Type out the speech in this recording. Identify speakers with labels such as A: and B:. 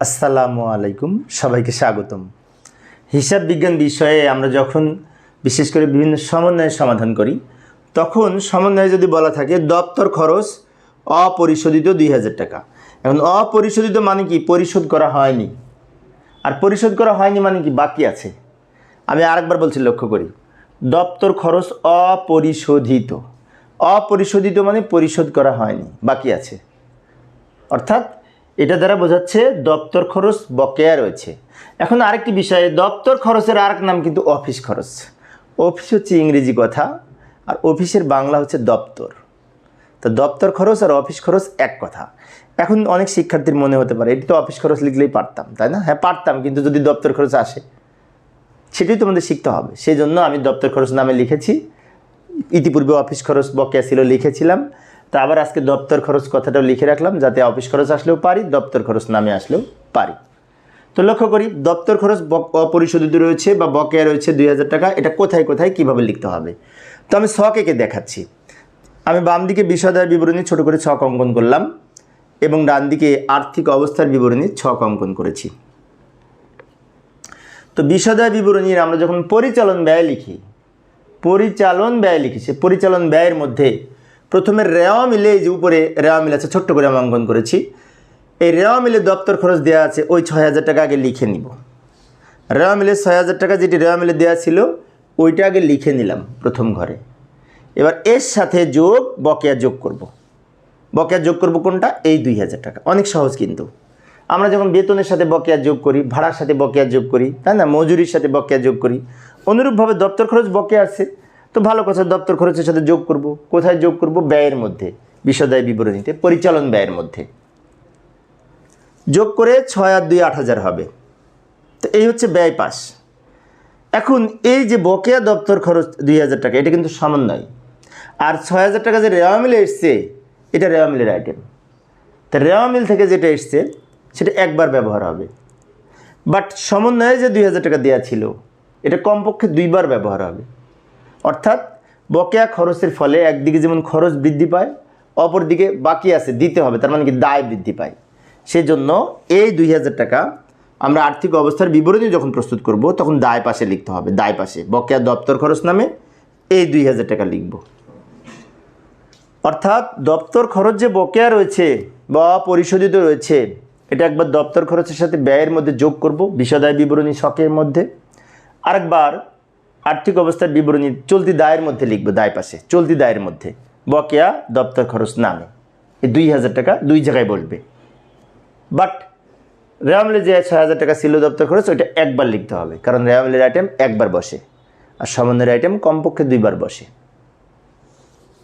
A: আসসালামু আলাইকুম, সবাইকে স্বাগতম। হিসাব বিজ্ঞান বিষয়ে আমরা যখন বিশেষ করে বিভিন্ন সমন্বয়ের সমাধান করি, তখন সমন্বয়ে যদি বলা থাকে, দপ্তর খরচ অপরিশোধিত দুই হাজার টাকা। এখন অপরিশোধিত মানে কি? পরিশোধ করা হয়নি। আর পরিশোধ করা হয়নি মানে কি? বাকি আছে। আমি আরেকবার বলছি, লক্ষ্য করি। দপ্তর খরচ অপরিশোধিত। অপরিশোধিত মানে পরিশোধ করা হয়নি, বাকি আছে। অর্থাৎ এটা দ্বারা বোঝাচ্ছে দপ্তর খরচ বকেয়া রয়েছে। এখন আরেকটি বিষয়ে, দপ্তর খরচের আরেক নাম কিন্তু অফিস খরচ। অফিস হচ্ছে ইংরেজি কথা, আর অফিসের বাংলা হচ্ছে দপ্তর। তো দপ্তর খরচ আর অফিস খরচ এক কথা। এখন অনেক শিক্ষার্থীর মনে হতে পারে, এটি তো অফিস খরচ লিখলেই পারতাম তাই না? হ্যাঁ পারতাম, কিন্তু যদি দপ্তর খরচ আসে। সেটাই তোমাদের শিখতে হবে। সেই জন্য আমি দপ্তর খরচ নামে লিখেছি। ইতিপূর্বে অফিস খরচ বকেয়া ছিল, লিখেছিলাম। তা আবার আজকে দপ্তর খরচ কথাটাও লিখে রাখলাম, যাতে অফিস খরচ আসলেও পারি, দপ্তর খরচ নামে আসলেও পারি। তো লক্ষ্য করি, দপ্তর খরচ অপরিশোধিত রয়েছে বা বকেয়া রয়েছে দুই হাজার টাকা, এটা কোথায় কোথায়, কীভাবে লিখতে হবে? তো আমি ছক এঁকে দেখাচ্ছি। আমি বাম দিকে বিষয়দায় বিবরণী ছোট করে ছক অঙ্কন করলাম এবং ডান দিকে আর্থিক অবস্থার বিবরণী ছক অঙ্কন করেছি। তো বিষয়দায় বিবরণীর আমরা যখন পরিচালন ব্যয় লিখি, পরিচালন ব্যয় লিখি, সে পরিচালন ব্যয়ের মধ্যে প্রথমে রেওয়া মিলে এই যে উপরে রেওয়া মিল আছে, ছোট্ট করে আমি অঙ্কন করেছি। এই রেওয়া মিলে দপ্তর খরচ দেওয়া আছে, ওই ছয় হাজার টাকা আগে লিখে নিব। রেওয়া মিলে ছয় হাজার টাকা যেটি রেওয়া মিলে দেওয়া ছিল, ওইটা আগে লিখে নিলাম প্রথম ঘরে। এবার এর সাথে যোগ, বকেয়া যোগ করব। বকেয়া যোগ করব কোনটা? এই দুই হাজার টাকা। অনেক সহজ কিন্তু। আমরা যখন বেতনের সাথে বকেয়া যোগ করি, ভাড়ার সাথে বকেয়া যোগ করি, তাই না? মজুরির সাথে বকেয়া যোগ করি, অনুরূপভাবে দপ্তর খরচ বকেয়া আছে। তো ভালো কথা, দপ্তর খরচের সাথে যোগ করব। কোথায় যোগ করব? ব্যয়ের মধ্যে, বিশদায় বিবরণীতে পরিচালন ব্যয়ের মধ্যে। যোগ করে ছয় আর দুই আট হাজার হবে। তো এই হচ্ছে ব্যয় পাস। এখন এই যে বকেয়া দপ্তর খরচ দুই হাজার টাকা, এটা কিন্তু সমন্বয় আর ছয় হাজার টাকা যে রেওয়া মিলে এসছে, এটা রেওয়া মিলের আইটেম তা রেওয়া মিল থেকে যেটা এসছে, সেটা একবার ব্যবহার হবে। বাট সমন্বয়ে যে দুই হাজার টাকা দেওয়া ছিল, এটা কমপক্ষে দুইবার ব্যবহার হবে। অর্থাৎ বকেয়া খরচের ফলে একদিকে যেমন খরচ বৃদ্ধি পায়, অপরদিকে বাকি আছে দিতে হবে, তার মানে কি দায় বৃদ্ধি পায়। সেই জন্য এই দুই হাজার টাকা আমরা আর্থিক অবস্থার বিবরণী যখন প্রস্তুত করব, তখন দায় পাশে লিখতে হবে, দায় পাশে। বকেয়া দপ্তর খরচ নামে এই দুই হাজার টাকা লিখব। অর্থাৎ দপ্তর খরচ যে বকেয়া রয়েছে বা পরিশোধিত রয়েছে, এটা একবার দপ্তর খরচের সাথে ব্যয়ের মধ্যে যোগ করব বিষদায় বিবরণী শখের মধ্যে। আরেকবার আর্থিক অবস্থার বিবরণী চলতি দায়ের মধ্যে লিখব, দায় পাশে। চলতি দায়ের মধ্যে। বকেয়া দপ্তর খরচ নামে। এই দুই হাজার টাকা দুই জায়গায় বলবে। বাট রেওয়ামলে যে ছয় হাজার টাকা ছিল দপ্তর খরচ, ওইটা একবার লিখতে হবে। কারণ রেওয়ামলের আইটেম একবার বসে। আর সমন্বয়ের আইটেম কমপক্ষে দুইবার বসে।